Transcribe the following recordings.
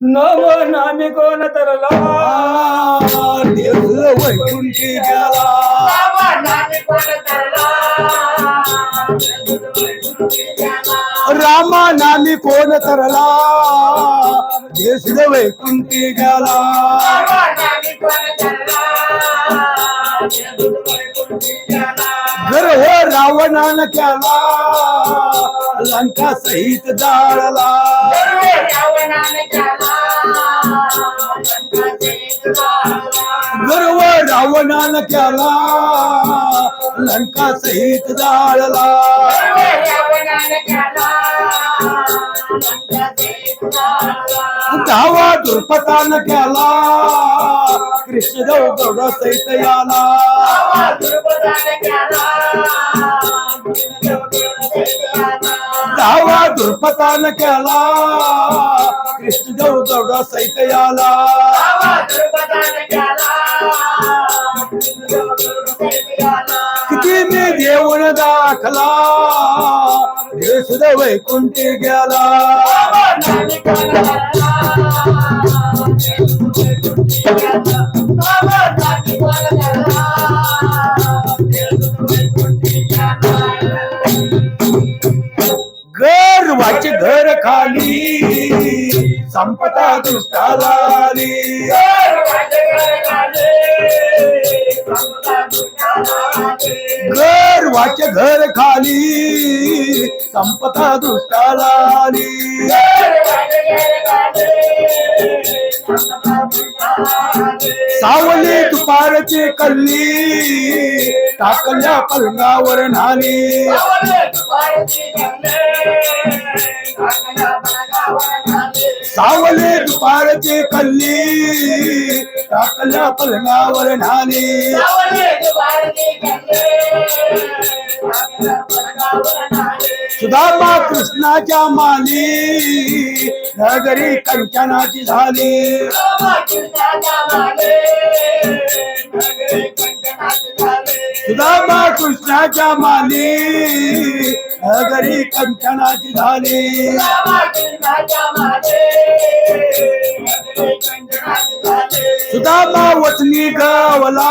नव नामी कोण तरला देव वैकुंठी गेला रामा नामी कोण तरला? देश वैकुंठी गेला घर हो रावणानं केला लंका सहित जाळला. गर्व रावणानं केला लंका सहित जाळला. धावा दुर्पतानं केला कृष्णदेव गौड सहित याला. धावा दुर्पतानं केला कृष्णदेव गौड सहित याला. किती मी देऊन दाखला. देश वैकुंठी गेला घर वाच घर खाली संपता दृष्टाला आली. घर वाचे घर खाली संपता दृष्टाला आली. सावली दुपारची कल्ली टाकल्या पलंगावर नाली सावली दुपारची कल्ली टाकल्या पलंगावर नाली सुदामा कृष्णाच्या माली नगरी कंचनाची झाली. सुदामा कृष्णाच्या माली नगरी कंचनाची झाली. सुदामा वचनी गावला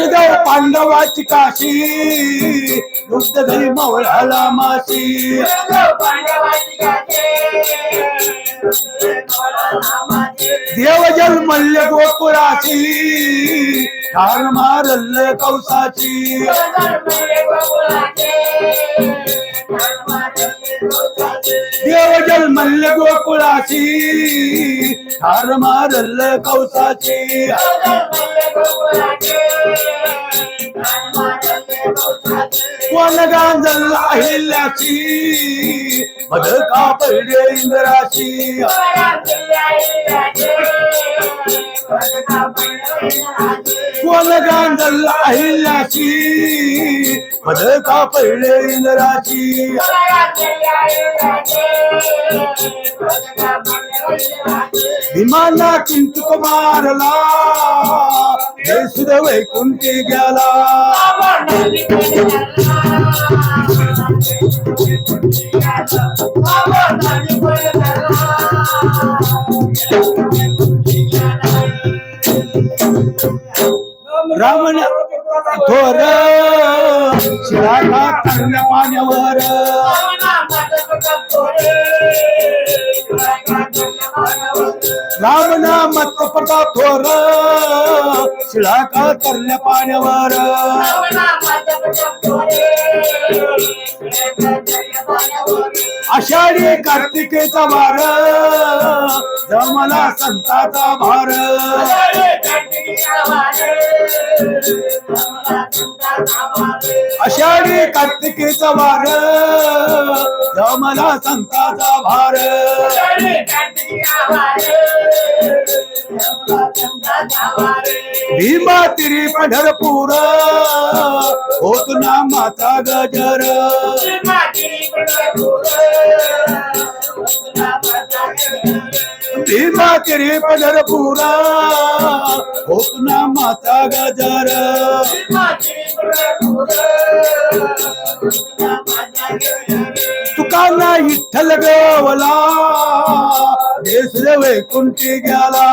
कृष्णदेव पांडवाची काशी झाली मवळाला माशी. देव जन्मल्य गोकुळाची ठार मारल्य कौसाची. देव जन्मल्य गोकुळाची ठार मारल्य कौसाची. कोण गांजल अहिल्याची? मद पडले इंद्राची. कोण गांजल अहिल्याची? मद पडले इंद्राची. विमाना किंतु मारला हे सुद वैकुंठी गेला. रावण थोर शिराला पाण्यावर. राम नामाचा प्रताप थोर शिळा का तरल्या पाण्यावर. आषाढी कार्तिकेचा वार जमला संताचा भार. आषाढी कार्तिकेचा वार जमला संताचा भार. ભીમા તિરી પંઢરપુર હોતના માતા ગજર ભીમા તિરી પંઢરપુર હોતના માતા ગજર ભીમા તિરી પંઢરપુર હોતના માતા ગજર तुकाना विठ्ठल गवला देश वैकुंठी गेला